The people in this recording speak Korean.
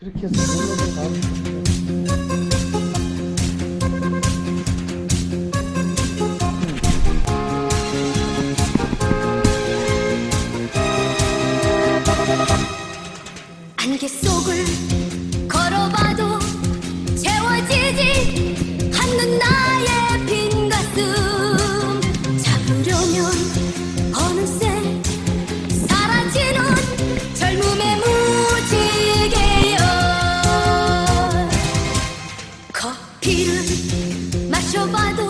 그렇게 해서 물러서 가고 안개 속을 커피를 마셔봐도